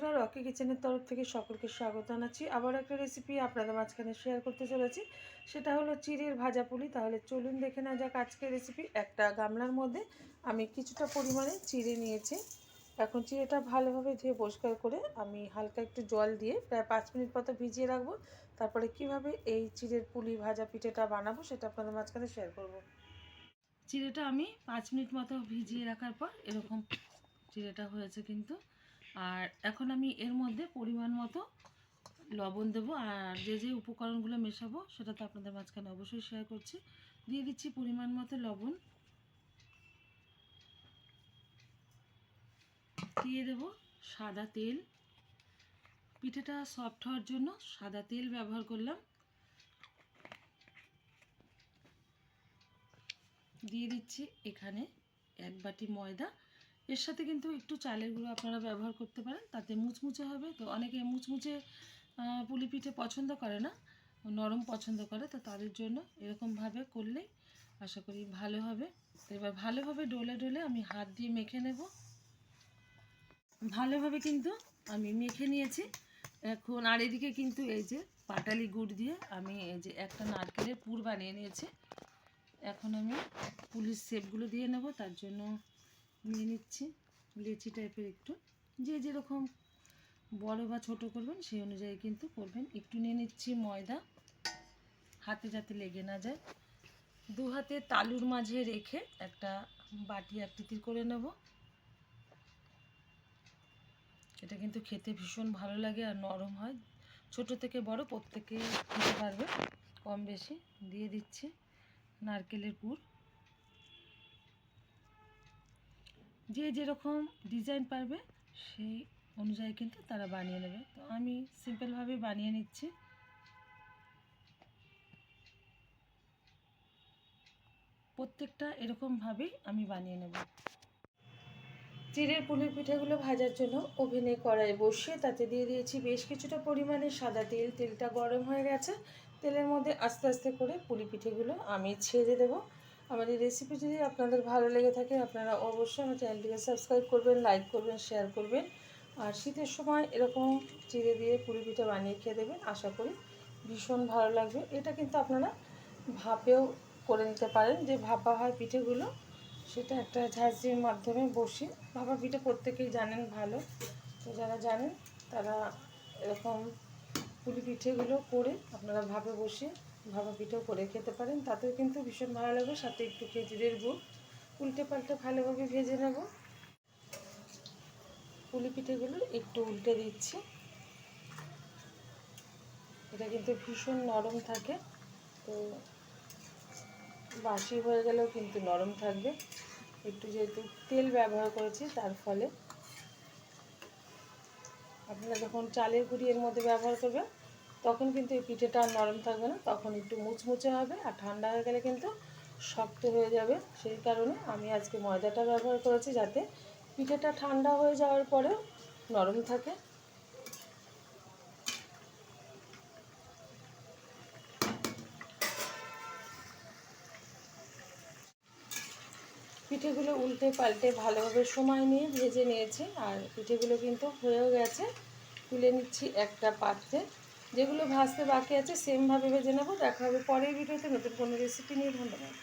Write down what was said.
বন্ধুরা, রকি কিচেনের তরফ থেকে সকলকে স্বাগত জানাচ্ছি। আবার একটা রেসিপি আপনাদের মাঝখানে শেয়ার করতে চলেছি। সেটা হলো চিড়ের ভাজা পুলি। তাহলে চলুন দেখে নেওয়া যাক আজকের রেসিপি একটা গামলার মধ্যে আমি কিছুটা পরিমাণে চিড়ে নিয়েছি। এখন চিড়েটা ভালোভাবে ধুয়ে পরিষ্কার করে আমি হালকা একটু জল দিয়ে প্রায় পাঁচ মিনিট মতো ভিজিয়ে রাখব। তারপরে কীভাবে এই চিড়ের পুলি ভাজা পিঠেটা বানাবো সেটা আপনাদের মাঝখানে শেয়ার করব। চিড়েটা আমি পাঁচ মিনিট মতো ভিজিয়ে রাখার পর এরকম চিড়েটা হয়েছে কিন্তু। আর এখন আমি এর মধ্যে পরিমাণ মতো লবণ দেবো আর যে যে উপকরণগুলো মেশাবো সেটা তো আপনাদের মাঝখানে অবশ্যই শেয়ার করছি। দিয়ে দিচ্ছি পরিমাণ মতো লবণ। দিয়ে দেবো সাদা তেল। পিঠেটা সফট হওয়ার জন্য সাদা তেল ব্যবহার করলাম। দিয়ে দিচ্ছি এখানে এক বাটি ময়দা। এর সাথে কিন্তু একটু চালের গুঁড়ো আপনারা ব্যবহার করতে পারেন, তাতে মুচমুচে হবে। তো অনেকে মুচমুচে পুলি পিঠে পছন্দ করে না, নরম পছন্দ করে, তো তাদের জন্য এরকমভাবে করলেই আশা করি ভালো হবে। তো এবার ভালোভাবে ডলে ডলে আমি হাত দিয়ে মেখে নেব। ভালোভাবে কিন্তু আমি মেখে নিয়েছি। এখন আর এদিকে কিন্তু এই যে পাটালি গুড় দিয়ে আমি এই যে একটা নারকেলের পুর বানিয়ে নিয়েছি। এখন আমি পুলিশ শেপগুলো দিয়ে নেব, তার জন্য নিয়ে নিচ্ছি, লেচি টাইপের একটু। যে যেরকম বড় বা ছোট করবেন, সেই অনুযায়ী কিন্তু করবেন। একটু নিয়ে নিচ্ছি ময়দা, হাতে যাতে লেগে না যায়। দু হাতে তালুর মাঝে রেখে একটা বাটি আকৃতির করে নেব। এটা কিন্তু খেতে ভীষণ ভালো লাগে আর নরম হয়। ছোট থেকে বড়, প্রত্যেকে খেতে পারবে। কম বেশি। দিয়ে দিচ্ছি নারকেলের পুর যে যেরকম ডিজাইন পারবে, সেই অনুযায়ী কিন্তু তারা বানিয়ে নেবে। তো আমি সিম্পলভাবে বানিয়ে নিচ্ছি। প্রত্যেকটা এরকমভাবেই আমি বানিয়ে নেব। চিড়ের পুলির পিঠাগুলো ভাজার জন্য ওভেনে কড়াই বসিয়ে তাতে দিয়ে দিয়েছি বেশ কিছুটা পরিমাণে সাদা তেল। তেলটা গরম হয়ে গেছে। তেলের মধ্যে আস্তে আস্তে করে পুলি পিঠেগুলো আমি ছেড়ে দেবো। আমার এই রেসিপি যদি আপনাদের ভালো লেগে থাকে, আপনারা অবশ্যই আমার চ্যানেলটিকে সাবস্ক্রাইব করবেন লাইক করবেন শেয়ার করবেন। আর শীতের সময় এরকম চিড়ে দিয়ে পুরি পিঠা বানিয়ে খেয়ে দেবেন, আশা করি ভীষণ ভালো লাগবে। এটা কিন্তু আপনারা ভাপেও করে নিতে পারেন। যে ভাপা হয় পিঠেগুলো, সেটা একটা ঝাঁঝরির মাধ্যমে বসে ভাপা পিঠে প্রত্যেকেই জানেন ভালো। তো যারা জানেন, তারা এরকম পুলি পিঠেগুলো করে আপনারা ভাপে বসিয়ে ভাপা পিঠেও করে খেতে পারেন, তাতেও কিন্তু ভীষণ ভালো লাগবে। সাথে একটু খেজুরের গুড়। উল্টে পাল্টে ভালোভাবে ভেজে নেব। পুলি পিঠেগুলো একটু উল্টে দিচ্ছি। এটা কিন্তু ভীষণ নরম থাকে। তো বাসি হয়ে গেলেও কিন্তু নরম থাকবে। একটু যেহেতু তেল ব্যবহার করেছি, তার ফলে। আপনারা যখন চালের গুঁড়ি এর মধ্যে ব্যবহার করবেন তখন কিন্তু এই পিঠেটা আর নরম থাকবে না, তখন একটু মুচমুচে হবে আর ঠান্ডা হয়ে গেলে কিন্তু শক্ত হয়ে যাবে। সেই কারণে আমি আজকে ময়দাটা ব্যবহার করেছি যাতে পিঠেটা ঠান্ডা হয়ে যাওয়ার পরেও নরম থাকে। পিঠেগুলো উল্টে পাল্টে ভালোভাবে সময় নিয়ে ভেজে নিয়েছি আর পিঠেগুলো কিন্তু হয়েও গেছে। তুলে নিচ্ছি একটা পাত্রে। যেগুলো ভাজতে বাকি আছে সেমভাবে ভেজে নেব। দেখা হবে পরের ভিডিওতে নতুন কোনো রেসিপি নিয়ে। ধন্যবাদ।